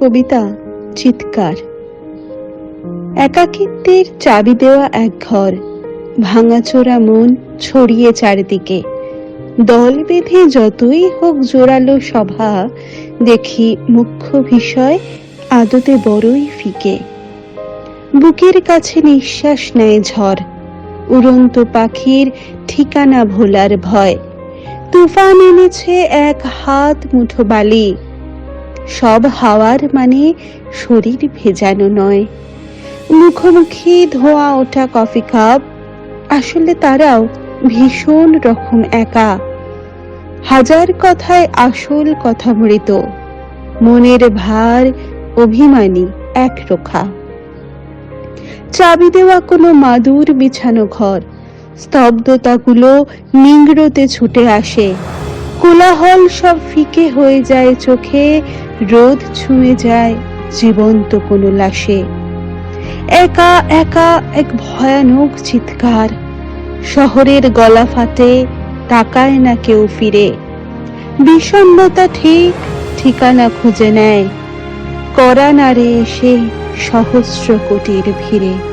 কবিতা, চিৎকার। একাকিত্বের চাবি দেওয়া এক ঘর, ভাঙাচোরা মন ছড়িয়ে চারিদিকে। দল বেঁধে যতই হোক জোরালো সভা, দেখি মুখ্য বিষয় আদতে বড়ই ফিকে। বুকের কাছে নিঃশ্বাস নেয় ঝড়, উড়ন্ত পাখির ঠিকানা ভোলার ভয়। তুফান এনেছে এক হাত মুঠো বালি সব হাওয়ার মানে শরীর ভেজানো নয়। মুখোমুখি ধোঁয়া ওঠা কফি কাপ, আসলে তারাও ভীষণ রকম একা। হাজার কথায় আসল কথা মৃত। মনের ভার অভিমানী এক রোখা। চাবি দেওয়া কোনো মাদুর বিছানো ঘর। স্তব্ধতাগুলো নিংড়তে ছুটে আসে। কোলাহল সব ফিকে হয়ে যায় চোখে, রোদ ছুঁয়ে যায় জীবন্ত কোনো লাশে। একা একা এক ভয়ানক চিৎকার, শহরের গলা ফাটে তাকায় না কেউ ফিরে। বিষণ্ণতা ঠিক ঠিকানা খুঁজে নেয় করা নারে এসে সহস্র কোটির ভিড়ে।